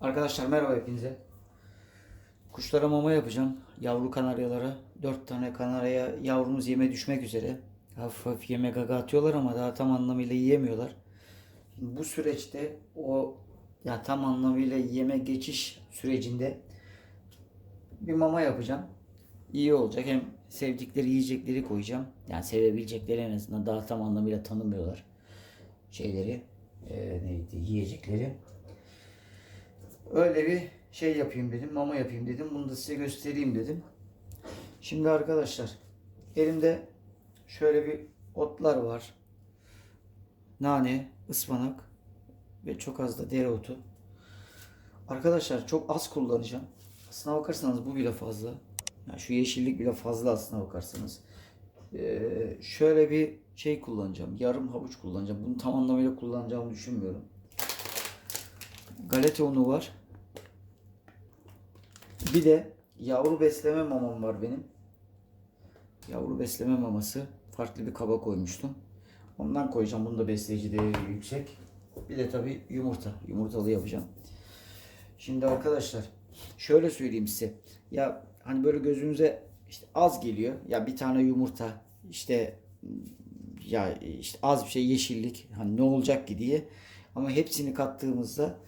Arkadaşlar merhaba hepinize. Kuşlara mama yapacağım. Yavru kanaryalara. 4 tane kanarya yavrumuz yeme düşmek üzere. Hafif hafif yeme gaga atıyorlar ama daha tam anlamıyla yiyemiyorlar. Bu süreçte o ya tam anlamıyla yeme geçiş sürecinde bir mama yapacağım. İyi olacak. Hem sevdikleri yiyecekleri koyacağım. Yani sevebilecekleri en azından daha tam anlamıyla tanımıyorlar. Şeyleri eee, neydi yiyecekleri. Öyle bir şey yapayım dedim. Mama yapayım dedim. Bunu da size göstereyim dedim. Şimdi arkadaşlar elimde şöyle bir otlar var. Nane, ıspanak ve çok az da dereotu. Arkadaşlar çok az kullanacağım. Aslına bakarsanız bu bile fazla. Yani şu yeşillik bile fazla aslına bakarsanız. Ee, şöyle bir şey kullanacağım. Yarım havuç kullanacağım. Bunu tam anlamıyla kullanacağımı düşünmüyorum. Galeta unu var. Bir de yavru besleme mamam var benim. Yavru besleme maması. Farklı bir kaba koymuştum. Ondan koyacağım. Bunu da besleyici değeri yüksek. Bir de tabi yumurta. Yumurtalı yapacağım. Şimdi arkadaşlar şöyle söyleyeyim size. Ya hani böyle gözünüze işte az geliyor. Ya bir tane yumurta işte ya işte az bir şey yeşillik hani ne olacak ki diye. Ama hepsini kattığımızda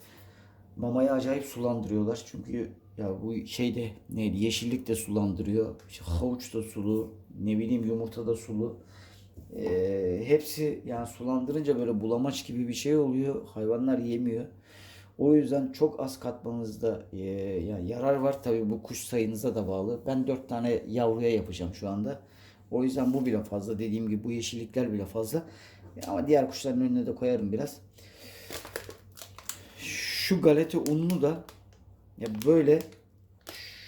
mamayı acayip sulandırıyorlar. Çünkü ya bu şeyde neydi yeşillik de sulandırıyor. İşte havuç da sulu, ne bileyim yumurta da sulu. Ee, hepsi yani sulandırınca böyle bulamaç gibi bir şey oluyor. Hayvanlar yemiyor. O yüzden çok az katmanızda e, yani yarar var. Tabii bu kuş sayınıza da bağlı. Ben 4 tane yavruya yapacağım şu anda. O yüzden bu bile fazla. Dediğim gibi bu yeşillikler bile fazla. Ama diğer kuşların önüne de koyarım biraz. Şu galeta ununu da ya böyle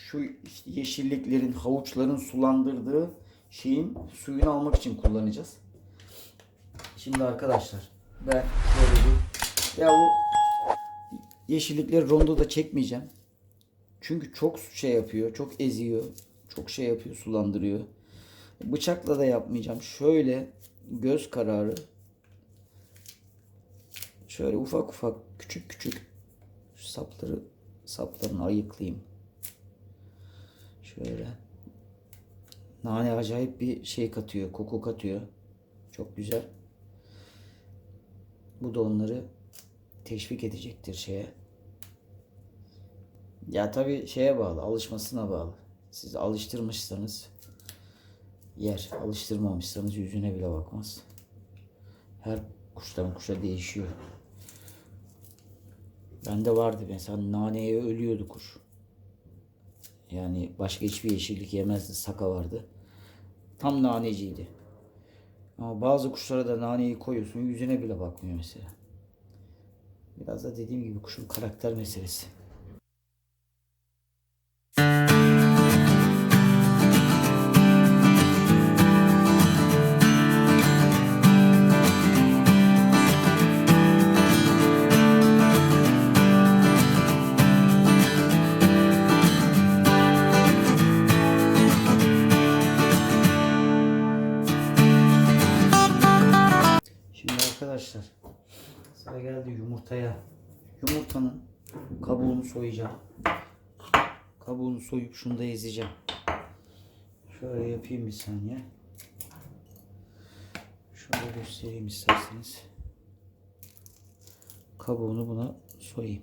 şu yeşilliklerin, havuçların sulandırdığı şeyin suyunu almak için kullanacağız. Şimdi arkadaşlar ben şöyle bir ya bu yeşillikleri rondo da çekmeyeceğim. Çünkü çok şey yapıyor, çok eziyor, çok şey yapıyor, sulandırıyor. Bıçakla da yapmayacağım. Şöyle göz kararı şöyle ufak ufak küçük küçük sapları saplarını ayıklayayım. Şöyle. Nane acayip bir şey katıyor, koku katıyor. Çok güzel. Bu da onları teşvik edecektir şeye. Ya tabii şeye bağlı, alışmasına bağlı. Siz alıştırmışsanız yer, alıştırmamışsanız yüzüne bile bakmaz. Her kuştan kuşa değişiyor. Bende vardı mesela naneye ölüyordu kuş. Yani başka hiçbir yeşillik yemezdi. Saka vardı. Tam naneciydi. Ama bazı kuşlara da naneyi koyuyorsun yüzüne bile bakmıyor mesela. Biraz da dediğim gibi kuşun karakter meselesi. Soyup şunu da ezeceğim. Şöyle yapayım bir saniye. Şöyle göstereyim isterseniz. Kabuğunu buna soyayım.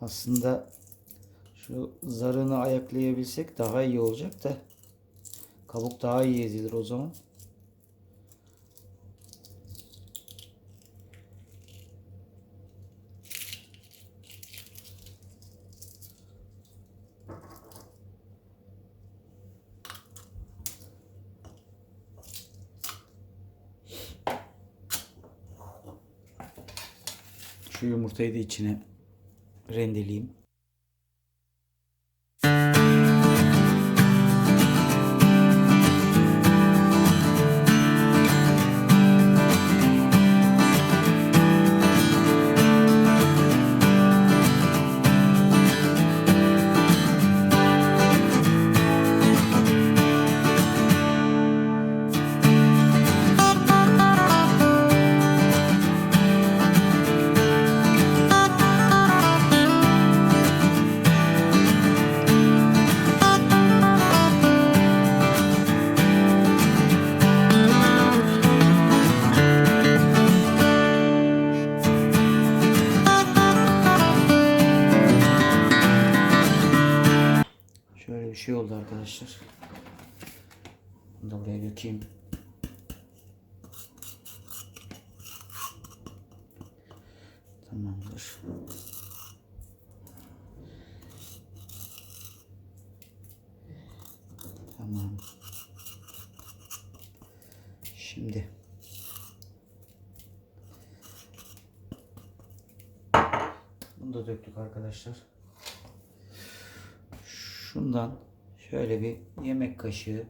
Aslında şu zarını ayaklayabilsek daha iyi olacak da kabuk daha iyi ezilir o zaman. Şu yumurtayı da içine rendeleyeyim. Bunu da buraya dökeyim. Tamamdır. Tamam. Şimdi Bunu da döktük arkadaşlar. Şundan şöyle bir yemek kaşığı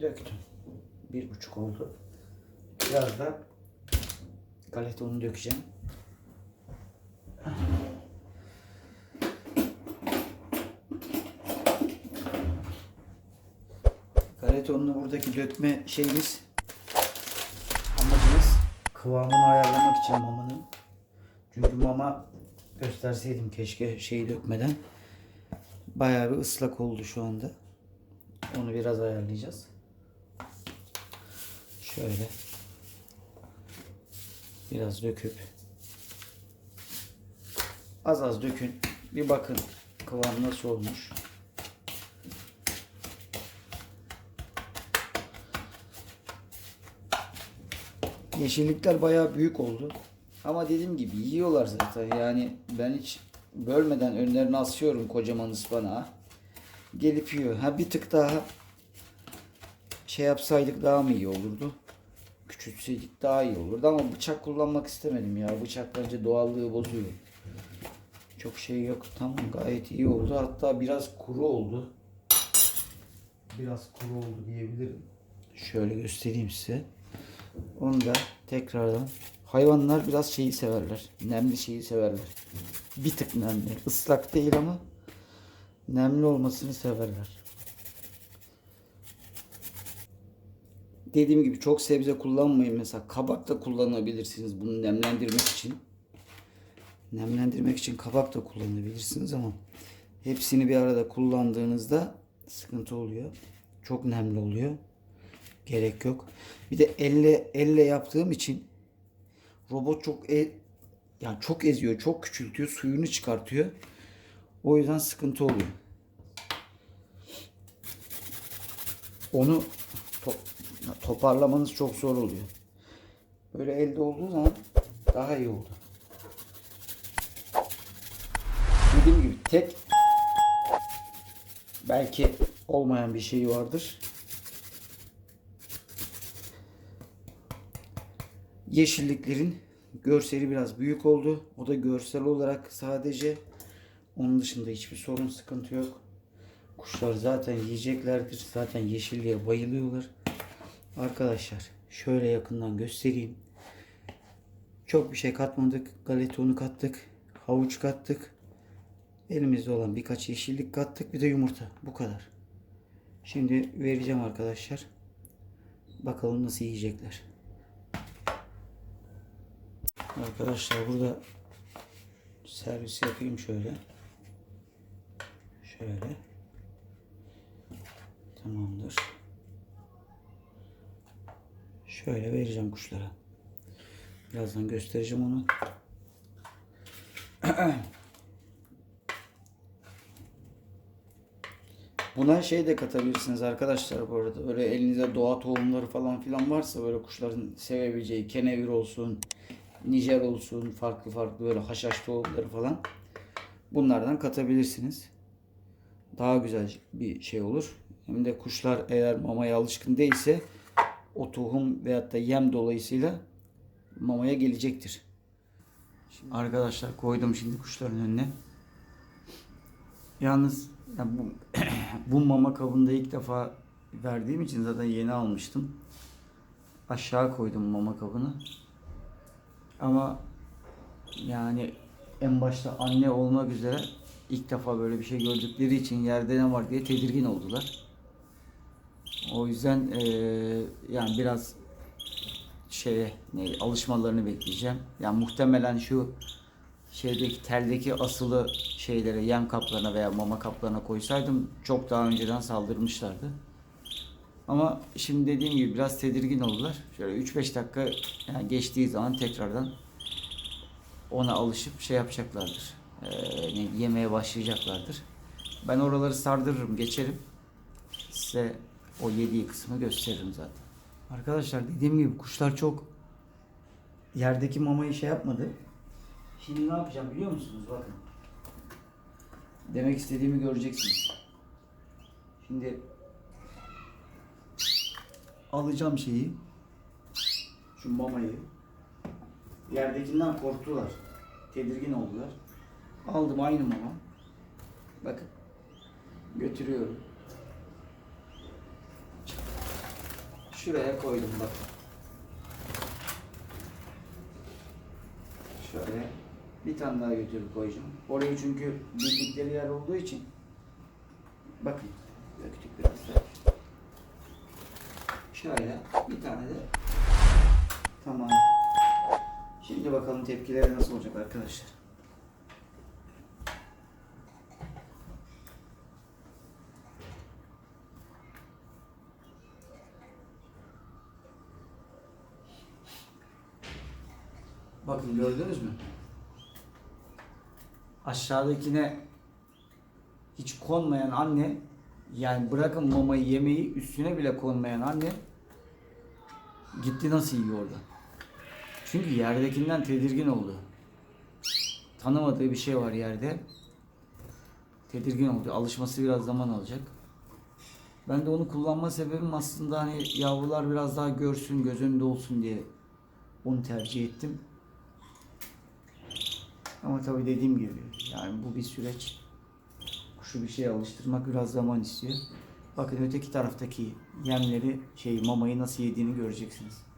döktüm. Bir buçuk oldu. Biraz da galeta unu dökeceğim. Galeta ununu buradaki dökme şeyimiz amacımız kıvamını ayarlamak için mamanın. Çünkü mama gösterseydim keşke şeyi dökmeden. Bayağı bir ıslak oldu şu anda. Onu biraz ayarlayacağız. Şöyle biraz döküp az az dökün. Bir bakın kıvam nasıl olmuş. Yeşillikler bayağı büyük oldu. Ama dediğim gibi yiyorlar zaten. Yani ben hiç bölmeden önlerine asıyorum kocaman ıspanağı. Gelip yiyor. Ha bir tık daha şey yapsaydık daha mı iyi olurdu? Küçültseydik daha iyi olurdu ama bıçak kullanmak istemedim ya. Bıçak bence doğallığı bozuyor. Çok şey yok. Tamam gayet iyi oldu. Hatta biraz kuru oldu. Biraz kuru oldu diyebilirim. Şöyle göstereyim size. Onu da tekrardan hayvanlar biraz şeyi severler. Nemli şeyi severler. Bir tık nemli. Islak değil ama nemli olmasını severler. Dediğim gibi çok sebze kullanmayın. Mesela kabak da kullanabilirsiniz bunu nemlendirmek için. Nemlendirmek için kabak da kullanabilirsiniz ama hepsini bir arada kullandığınızda sıkıntı oluyor. Çok nemli oluyor. Gerek yok. Bir de elle elle yaptığım için robot çok e, yani çok eziyor, çok küçültüyor, suyunu çıkartıyor. O yüzden sıkıntı oluyor. Onu toparlamanız çok zor oluyor. Böyle elde olduğu zaman daha iyi oldu. Dediğim gibi tek belki olmayan bir şey vardır. Yeşilliklerin görseli biraz büyük oldu. O da görsel olarak sadece. Onun dışında hiçbir sorun sıkıntı yok. Kuşlar zaten yiyeceklerdir. Zaten yeşilliğe bayılıyorlar. Arkadaşlar şöyle yakından göstereyim. Çok bir şey katmadık. Galeta unu kattık. Havuç kattık. Elimizde olan birkaç yeşillik kattık. Bir de yumurta. Bu kadar. Şimdi vereceğim arkadaşlar. Bakalım nasıl yiyecekler. Arkadaşlar burada servis yapayım şöyle. Şöyle. Tamamdır. Şöyle vereceğim kuşlara. Birazdan göstereceğim onu. Buna şey de katabilirsiniz arkadaşlar bu arada. Böyle elinizde doğa tohumları falan filan varsa böyle kuşların sevebileceği kenevir olsun, nijer olsun, farklı farklı böyle haşhaş tohumları falan. Bunlardan katabilirsiniz. Daha güzel bir şey olur. Hem de kuşlar eğer mamaya alışkın değilse o tohum veyahut da yem dolayısıyla mamaya gelecektir. Şimdi arkadaşlar koydum şimdi kuşların önüne. Yalnız ya bu, bu mama kabında ilk defa verdiğim için zaten yeni almıştım. Aşağı koydum mama kabını. Ama yani en başta anne olmak üzere ilk defa böyle bir şey gördükleri için yerde ne var diye tedirgin oldular. O yüzden eee, yani biraz şeye ne, alışmalarını bekleyeceğim. Yani muhtemelen şu şeydeki teldeki asılı şeylere yem kaplarına veya mama kaplarına koysaydım çok daha önceden saldırmışlardı. Ama şimdi dediğim gibi biraz tedirgin oldular. Şöyle 3-5 dakika yani geçtiği zaman tekrardan ona alışıp şey yapacaklardır. Ne, yemeye başlayacaklardır. Ben oraları sardırırım, geçerim. Size o yediği kısmı gösteririm zaten. Arkadaşlar dediğim gibi kuşlar çok yerdeki mamayı şey yapmadı. Şimdi ne yapacağım biliyor musunuz? Bakın. Demek istediğimi göreceksiniz. Şimdi alacağım şeyi. Şu mamayı. Yerdekinden korktular. Tedirgin oldular. Aldım aynı mama. Bakın. Götürüyorum. Şuraya koydum bak. Şöyle bir tane daha götürüp koyacağım. Orayı çünkü bildikleri yer olduğu için bakın döktük biraz da. Şöyle bir tane de tamam. Şimdi bakalım tepkileri nasıl olacak arkadaşlar. Bakın gördünüz mü? Aşağıdakine hiç konmayan anne yani bırakın mamayı yemeği üstüne bile konmayan anne gitti nasıl yiyor orada. Çünkü yerdekinden tedirgin oldu. Tanımadığı bir şey var yerde. Tedirgin oldu. Alışması biraz zaman alacak. Ben de onu kullanma sebebim aslında hani yavrular biraz daha görsün, göz önünde olsun diye onu tercih ettim. Ama tabii dediğim gibi yani bu bir süreç. Kuşu bir şeye alıştırmak biraz zaman istiyor. Bakın öteki taraftaki yemleri, şey mamayı nasıl yediğini göreceksiniz.